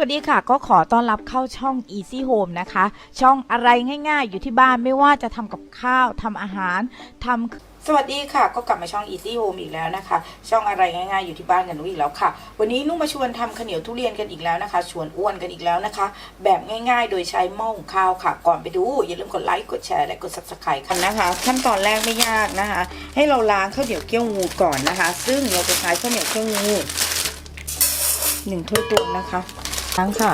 สวัสดีค่ะก็ขอต้อนรับเข้าช่อง Easy Home นะคะ ช่องอะไรง่ายๆ อยู่ที่บ้านไม่ว่าจะทำกับข้าวทำอาหารทำสวัสดีค่ะ ก็กลับมาช่อง Easy Home อีกแล้วนะคะ ช่องอะไรง่ายๆ อยู่ที่บ้านกันนุ้ยอีกแล้วค่ะ วันนี้นุ่งมาชวนทำข้าวเหนียวทุเรียนกันอีกแล้วนะคะ ชวนอ้วนกันอีกแล้วนะคะ แบบง่ายๆ โดยใช้หม้อหุงข้าวค่ะ ก่อนไปดูอย่าลืมกดไลค์กดแชร์และกด subscribe กันนะคะ ขั้นตอนแรกไม่ยากนะคะ ให้เราล้างข้าวเหนียวเกี้ยวงูก่อนนะคะ ซึ่งเราจะใช้ข้าวเหนียวเกี้ยวงูหนึ่งถ้วยตวงนะคะ ล้งค่ะ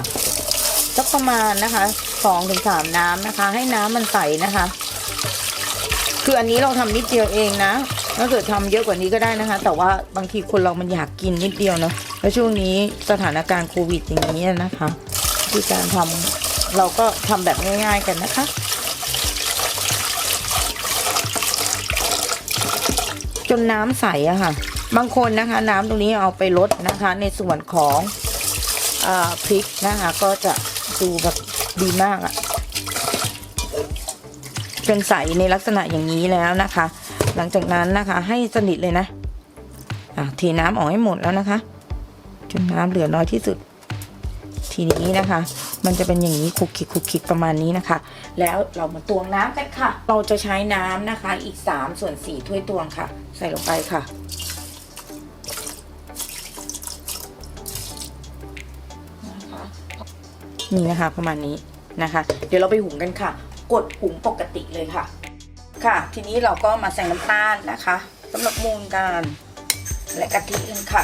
สักประมาณนะคะสองถึงสามน้ำนะคะ ให้น้ำมันใสนะคะ คืออันนี้เราทำนิดเดียวเองนะถ้าเกิดทำเยอะกว่านี้ก็ได้นะคะ แต่ว่าบางทีคนเรามันอยากกินนิดเดียวเนาะแล้วช่วงนี้สถานการณ์โควิดอย่างนี้นะคะที่การทำเราก็ทำแบบง่าย ๆกันนะคะจนน้ำใสอะค่ะ บางคนนะคะ น้ำตรงนี้เอาไปลดนะคะ ในส่วนของ พริกนะคะ ก็จะดูแบบดีมากอะจนใสในลักษณะอย่างนี้แล้วนะคะ หลังจากนั้นนะคะให้สนิทเลยนะอะเทน้ำออกให้หมดแล้วนะคะจนน้ำเหลือน้อยที่สุด ทีนี้นะคะ มันจะเป็นอย่างนี้คุกคิกคุกคิกประมาณนี้นะคะ แล้วเรามาตวงน้ำกันค่ะ เราจะใช้น้ำนะคะอีก3ส่วน4ถ้วยตวงค่ะ ใส่ลงไปค่ะ นี่นะคะ ประมาณนี้นะคะ เดี๋ยวเราไปหุงกันค่ะ กดหุงปกติเลยค่ะ ค่ะ ทีนี้เราก็มาใส่น้ำตาลนะคะสำหรับมูลกันและกะทิกันค่ะ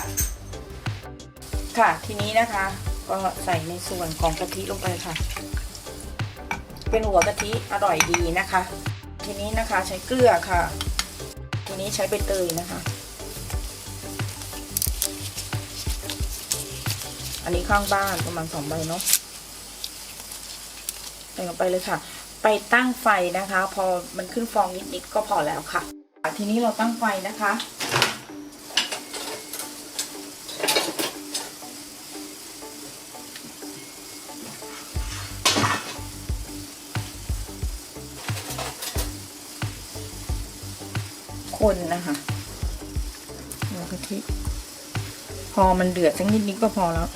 ค่ะ ทีนี้นะคะ ก็ใส่ในส่วนของกะทิลงไปค่ะ เป็นหัวกะทิอร่อยดีนะคะ ทีนี้นะคะใช้เกลือค่ะ ทีนี้ใช้ใบเตยนะคะ อันนี้ข้างบ้านประมาณสองใบเนาะ ส่ลงไปเลยค่ะ ไปตั้งไฟนะคะ พอมันขึ้นฟองนิดๆก็พอแล้วค่ะ ทีนี้เราตั้งไฟนะคะ คนนะคะหัวกะทิพอมันเดือดสักนิดนิดก็พอแล้ว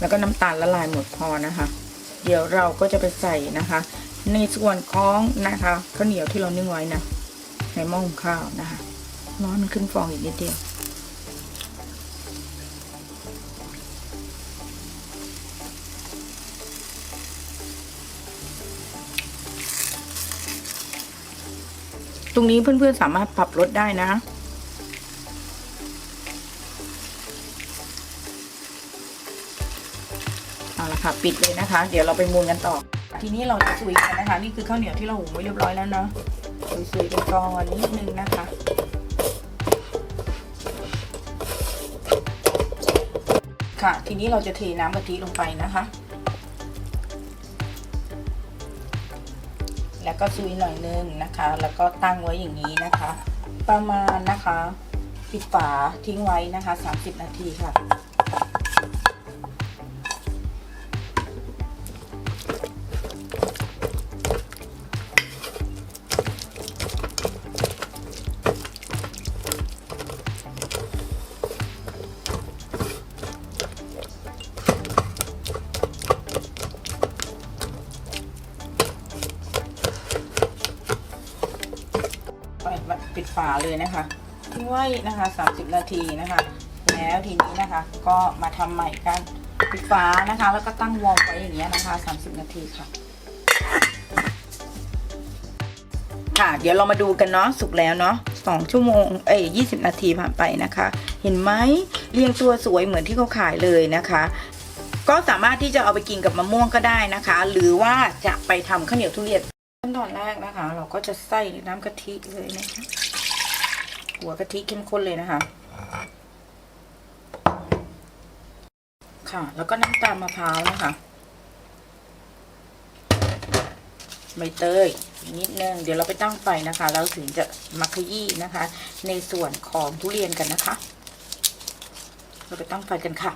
แล้วก็น้ำตาลละลายหมดพอนะคะ เดี๋ยวเราก็จะไปใส่นะคะ ในส่วนของนะคะข้าวเหนียวที่เรานึ่งไว้นะในหม้อหุงข้าวนะคะร้อนมันขึ้นฟองอีกนิดเดียวตรงนี้เพื่อนๆสามารถปรับลดได้นะ เอาละค่ะปิดเลยนะคะ เดี๋ยวเราไปมูนกันต่อ ทีนี้เราจะซุยกันนะคะ นี่คือข้าวเหนียวที่เราหุงไว้เรียบร้อยแล้วเนาะซุยๆกันกอนนิดนึงนะคะค่ะ ทีนี้เราจะเทน้ำกะทิลงไปนะคะ แล้วก็ซุยหน่อยนึงนะคะ แล้วก็ตั้งไว้อย่างนี้นะคะ ประมาณนะคะ ปิดฝาทิ้งไว้นะคะ 30 นาทีค่ะ ฝาเลยนะคะทิ้งไว้นะคะ 30 นาทีนะคะ แล้วทีนี้นะคะก็มาทำใหม่กันปิดฝานะคะ แล้วก็ตั้งวอร์มไว้อย่างเงี้ยนะคะ 30 นาทีค่ะค่ะเดี๋ยวเรามาดูกันเนาะสุกแล้วเนาะสองชั่วโมงเอ้ย20นาทีผ่านไปนะคะ เห็นไหมเรียงตัวสวยเหมือนที่เขาขายเลยนะคะ ก็สามารถที่จะเอาไปกินกับมะม่วงก็ได้นะคะ หรือว่าจะไปทำข้าวเหนียวทุเรียนขั้นตอนแรกนะคะ เราก็จะใส่น้ำกะทิเลยนะคะ หัวกะทิเข้มข้นเลยนะคะ ค่ะ แล้วก็น้ำตาลมะพร้าวนะคะใบเตยนิดนึง เดี๋ยวเราไปตั้งไฟนะคะ แล้วถึงจะมาขยี้นะคะ ในส่วนของทุเรียนกันนะคะ เราไปตั้งไฟกันค่ะ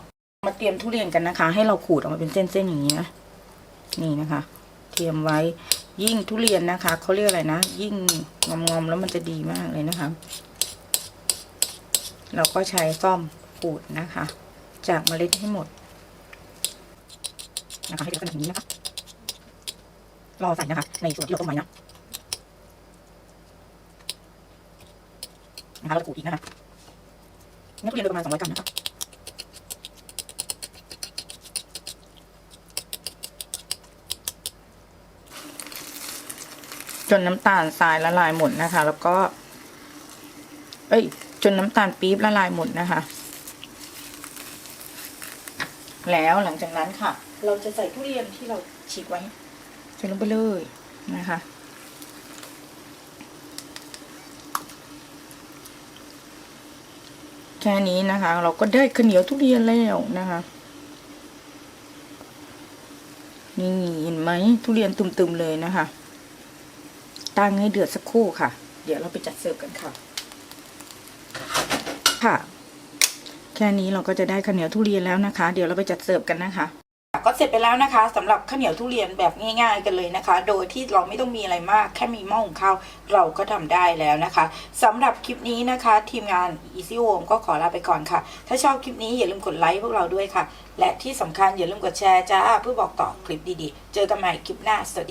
มาเตรียมทุเรียนกันนะคะ ให้เราขูดออกมาเป็นเส้นๆอย่างนี้นะนี่นะคะ เตรียมไว้ยิ่งทุเรียนนะคะเขาเรียกอะไรนะ ยิ่งงอมๆแล้วมันจะดีมากเลยนะคะ เราก็ใช้ซ่อมขูดนะคะ จากเมล็ดให้หมดนะคะให้เป็นลักษณะนี้นะคะรอใส่นะคะ ในส่วนที่เราต้มไว้นะนะคะเราจะขูดอีกนะคะนี่ทุเรียนโดยประมาณ200กรัมนะคะจนน้ำตาลทรายละลายหมดนะคะ แล้วก็ เอ้ย จนน้ำตาลปี๊บละลายหมดนะคะ แล้วหลังจากนั้นค่ะ เราจะใส่ทุเรียนที่เราฉีกไว้ใส่ลงไปเลยนะคะแค่นี้นะคะ เราก็ได้ข้าวเหนียวทุเรียนแล้วนะคะ นี่เห็นไหมทุเรียนตุ่มๆเลยนะคะตั้งให้เดือดสักครู่ค่ะ เดี๋ยวเราไปจัดเสิร์ฟกันค่ะ ค่ะ แค่นี้เราก็จะได้ข้าวเหนียวทุเรียนแล้วนะคะ เดี๋ยวเราไปจัดเสิร์ฟกันนะคะก็เสร็จไปแล้วนะคะสำหรับข้าวเหนียวทุเรียนแบบง่าย ๆ กันเลยนะคะ โดยที่เราไม่ต้องมีอะไรมากแค่มีหม้อหุงข้าวเราก็ทำได้แล้วนะคะสำหรับคลิปนี้นะคะ ทีมงาน Easy Home ก็ขอลาไปก่อนค่ะ ถ้าชอบคลิปนี้อย่าลืมกดไลค์พวกเราด้วยค่ะ และที่สำคัญอย่าลืมกดแชร์จ้าเพื่อบอกต่อคลิปดีๆ เจอกันใหม่คลิปหน้าสวัสดีค่ะ